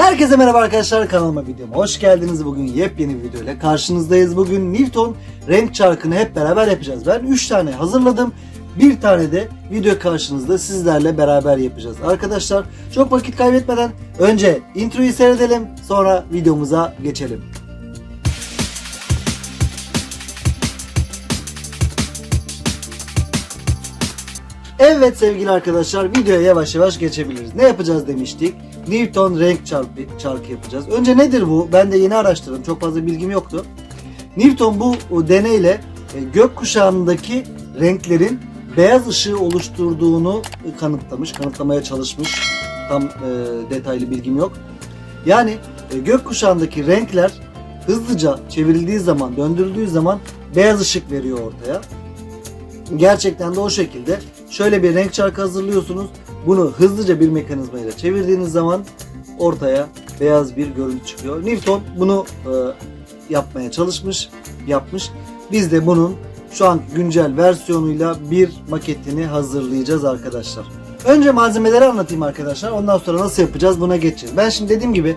Herkese merhaba arkadaşlar kanalıma videoma hoş geldiniz. Bugün yepyeni bir video ile karşınızdayız. Bugün Newton renk çarkını hep beraber yapacağız. Ben 3 tane hazırladım. Bir tane de video karşınızda sizlerle beraber yapacağız. Arkadaşlar çok vakit kaybetmeden önce introyu seyredelim sonra videomuza geçelim. Evet sevgili arkadaşlar videoya yavaş yavaş geçebiliriz. Ne yapacağız demiştik? Newton renk çarpı, çarkı yapacağız. Önce nedir bu? Ben de yeni araştırdım. Çok fazla bilgim yoktu. Newton bu deneyle e, gökkuşağındaki renklerin beyaz ışığı oluşturduğunu kanıtlamış, kanıtlamaya çalışmış. Tam e, detaylı bilgim yok. Yani e, gökkuşağındaki renkler hızlıca çevrildiği zaman, döndürüldüğü zaman beyaz ışık veriyor ortaya. Gerçekten de o şekilde şöyle bir renk çarkı hazırlıyorsunuz. Bunu hızlıca bir mekanizmayla çevirdiğiniz zaman ortaya beyaz bir görüntü çıkıyor. Newton bunu e, yapmaya çalışmış, yapmış. Biz de bunun şu an güncel versiyonuyla bir maketini hazırlayacağız arkadaşlar. Önce malzemeleri anlatayım arkadaşlar. Ondan sonra nasıl yapacağız buna geçeceğiz. Ben şimdi dediğim gibi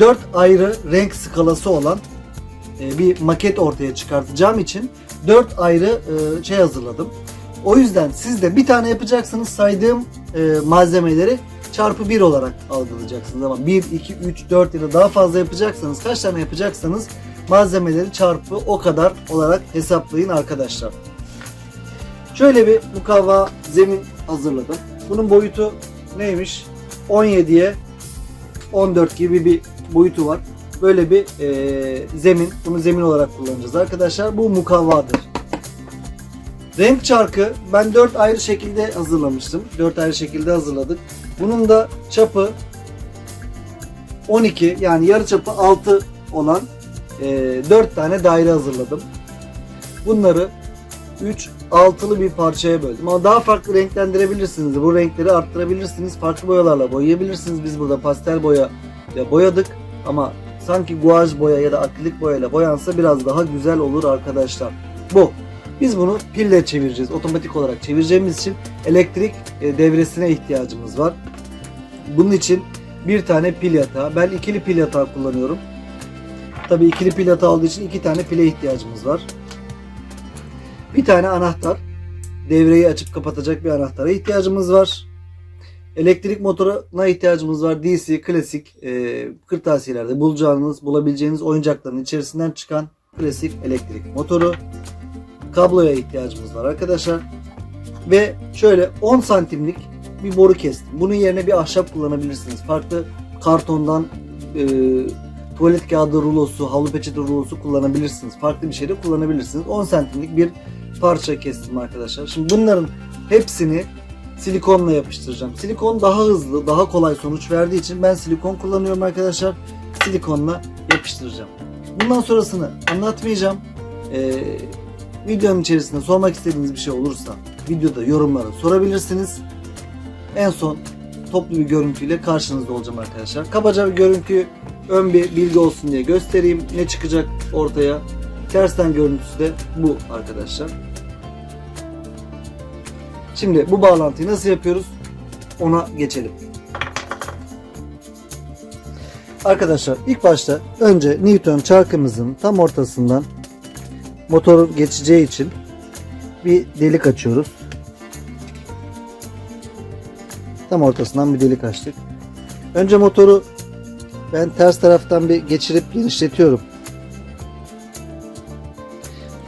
4 ayrı renk skalası olan e, bir maket ortaya çıkartacağım için 4 ayrı e, şey hazırladım. O yüzden siz de bir tane yapacaksınız saydığım e, malzemeleri çarpı 1 olarak algılayacaksınız. Ama 1, 2, 3, 4 ya da daha fazla yapacaksanız kaç tane yapacaksanız malzemeleri çarpı o kadar olarak hesaplayın arkadaşlar. Şöyle bir mukavva zemin hazırladım. Bunun boyutu neymiş? 17'ye 14 gibi bir boyutu var. Böyle bir e, zemin. Bunu zemin olarak kullanacağız arkadaşlar. Bu mukavvadır. Renk çarkı ben 4 ayrı şekilde hazırlamıştım. 4 ayrı şekilde hazırladık. Bunun da çapı 12 yani yarı çapı 6 olan e, 4 tane daire hazırladım. Bunları 3 altılı bir parçaya böldüm. Ama daha farklı renklendirebilirsiniz. Bu renkleri arttırabilirsiniz. Farklı boyalarla boyayabilirsiniz. Biz burada pastel boya ile boyadık. Ama sanki guaj boya ya da akrilik boya ile boyansa biraz daha güzel olur arkadaşlar. Bu. Biz bunu pille çevireceğiz. Otomatik olarak çevireceğimiz için elektrik e, devresine ihtiyacımız var. Bunun için bir tane pil yatağı. Ben ikili pil yatağı kullanıyorum. Tabii ikili pil yatağı olduğu için iki tane pile ihtiyacımız var. Bir tane anahtar. Devreyi açıp kapatacak bir anahtara ihtiyacımız var. Elektrik motoruna ihtiyacımız var. DC klasik e, kırtasiyelerde bulacağınız, bulabileceğiniz oyuncakların içerisinden çıkan klasik elektrik motoru. Kabloya ihtiyacımız var arkadaşlar. Ve şöyle 10 santimlik bir boru kestim. Bunun yerine bir ahşap kullanabilirsiniz. Farklı kartondan e, tuvalet kağıdı rulosu, havlu peçete rulosu kullanabilirsiniz. Farklı bir şey de kullanabilirsiniz. 10 santimlik bir parça kestim arkadaşlar. Şimdi bunların hepsini silikonla yapıştıracağım. Silikon daha hızlı, daha kolay sonuç verdiği için ben silikon kullanıyorum arkadaşlar. Silikonla yapıştıracağım. Bundan sonrasını anlatmayacağım. Ee, videonun içerisinde sormak istediğiniz bir şey olursa videoda yorumlara sorabilirsiniz. En son toplu bir görüntüyle karşınızda olacağım arkadaşlar. Kabaca bir görüntüyü ön bir bilgi olsun diye göstereyim. Ne çıkacak ortaya? Tersten görüntüsü de bu arkadaşlar. Şimdi bu bağlantıyı nasıl yapıyoruz? Ona geçelim. Arkadaşlar ilk başta önce Newton çarkımızın tam ortasından motor geçeceği için bir delik açıyoruz. Tam ortasından bir delik açtık. Önce motoru ben ters taraftan bir geçirip genişletiyorum.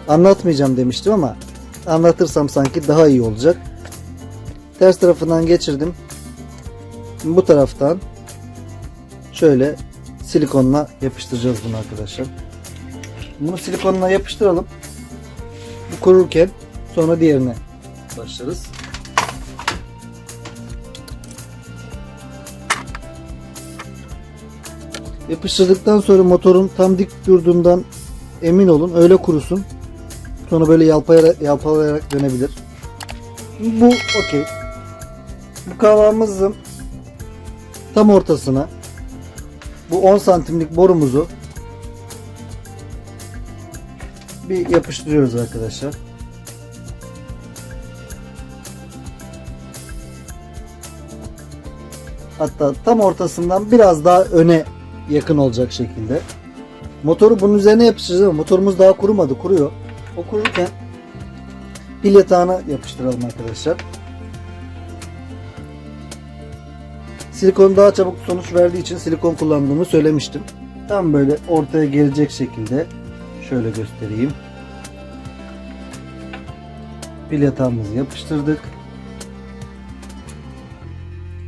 Anlatmayacağım demiştim ama anlatırsam sanki daha iyi olacak. Ters tarafından geçirdim. Bu taraftan şöyle silikonla yapıştıracağız bunu arkadaşlar. Bunu silikonla yapıştıralım. Bu kururken sonra diğerine başlarız. Yapıştırdıktan sonra motorun tam dik durduğundan emin olun. Öyle kurusun. Sonra böyle yalpayarak, yalpalayarak dönebilir. Bu okey. Bu kavağımızın tam ortasına bu 10 santimlik borumuzu bir yapıştırıyoruz arkadaşlar. Hatta tam ortasından biraz daha öne yakın olacak şekilde. Motoru bunun üzerine yapıştıracağız ama motorumuz daha kurumadı. Kuruyor. O kururken pil yatağına yapıştıralım arkadaşlar. Silikon daha çabuk sonuç verdiği için silikon kullandığımı söylemiştim. Tam böyle ortaya gelecek şekilde şöyle göstereyim. Pil yatağımızı yapıştırdık.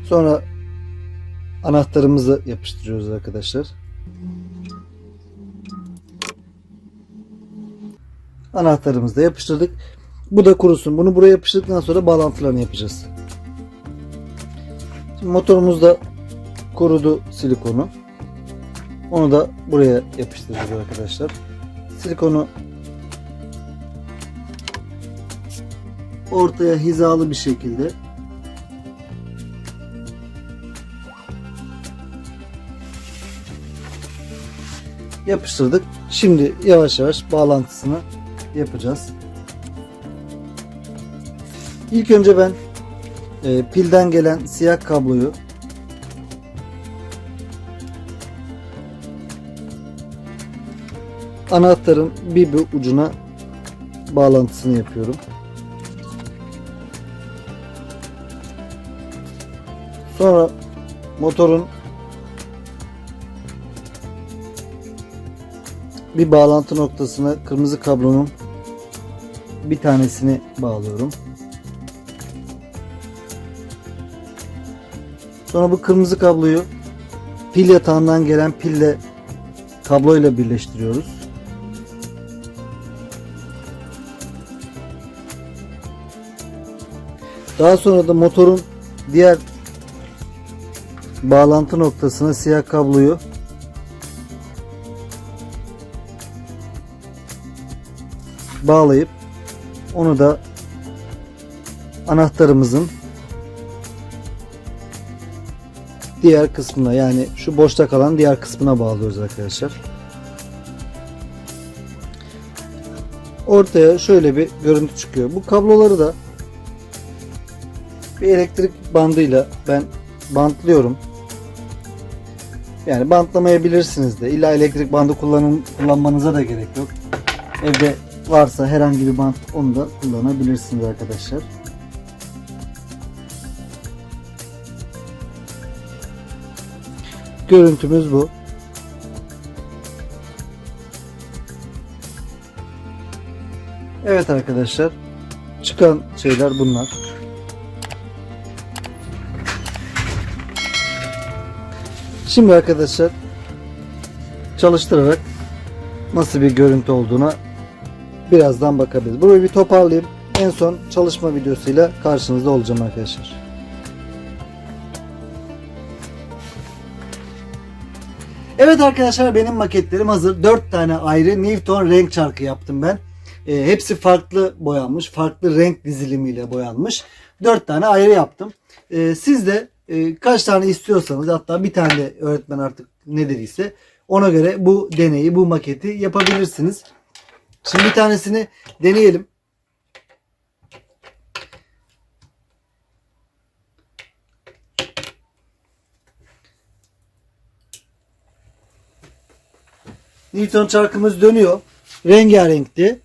Sonra anahtarımızı yapıştırıyoruz arkadaşlar. Anahtarımızı da yapıştırdık. Bu da kurusun. Bunu buraya yapıştırdıktan sonra bağlantılarını yapacağız. Şimdi motorumuzda kurudu silikonu. Onu da buraya yapıştıracağız arkadaşlar. Silikonu ortaya hizalı bir şekilde yapıştırdık. Şimdi yavaş yavaş bağlantısını yapacağız. İlk önce ben e, pilden gelen siyah kabloyu anahtarın bir, bir ucuna bağlantısını yapıyorum. Sonra motorun bir bağlantı noktasına kırmızı kablonun bir tanesini bağlıyorum. Sonra bu kırmızı kabloyu pil yatağından gelen pille kabloyla birleştiriyoruz. Daha sonra da motorun diğer bağlantı noktasına siyah kabloyu bağlayıp onu da anahtarımızın diğer kısmına yani şu boşta kalan diğer kısmına bağlıyoruz arkadaşlar. Ortaya şöyle bir görüntü çıkıyor. Bu kabloları da bir elektrik bandıyla ben bantlıyorum. Yani bantlamayabilirsiniz de. İlla elektrik bandı kullanın, kullanmanıza da gerek yok. Evde varsa herhangi bir bant onu da kullanabilirsiniz arkadaşlar. Görüntümüz bu. Evet arkadaşlar. Çıkan şeyler bunlar. Şimdi arkadaşlar çalıştırarak nasıl bir görüntü olduğuna birazdan bakabiliriz. Burayı bir toparlayayım. En son çalışma videosuyla karşınızda olacağım arkadaşlar. Evet arkadaşlar benim maketlerim hazır. 4 tane ayrı Newton renk çarkı yaptım ben. E, hepsi farklı boyanmış. Farklı renk dizilimiyle boyanmış. 4 tane ayrı yaptım. E, siz de e, kaç tane istiyorsanız hatta bir tane de öğretmen artık ne dediyse ona göre bu deneyi, bu maketi yapabilirsiniz. Şimdi bir tanesini deneyelim. Newton çarkımız dönüyor. Rengarenkti.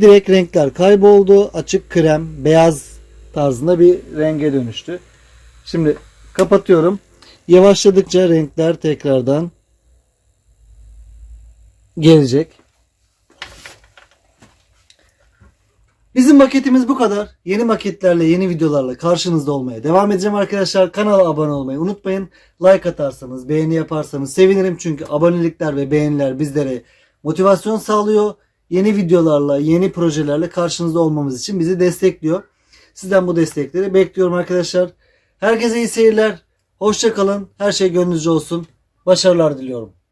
Direkt renkler kayboldu. Açık krem, beyaz tarzında bir renge dönüştü. Şimdi kapatıyorum. Yavaşladıkça renkler tekrardan gelecek. Bizim maketimiz bu kadar. Yeni maketlerle, yeni videolarla karşınızda olmaya devam edeceğim arkadaşlar. Kanala abone olmayı unutmayın. Like atarsanız, beğeni yaparsanız sevinirim. Çünkü abonelikler ve beğeniler bizlere motivasyon sağlıyor. Yeni videolarla, yeni projelerle karşınızda olmamız için bizi destekliyor. Sizden bu destekleri bekliyorum arkadaşlar. Herkese iyi seyirler. Hoşça kalın. Her şey gönlünüzce olsun. Başarılar diliyorum.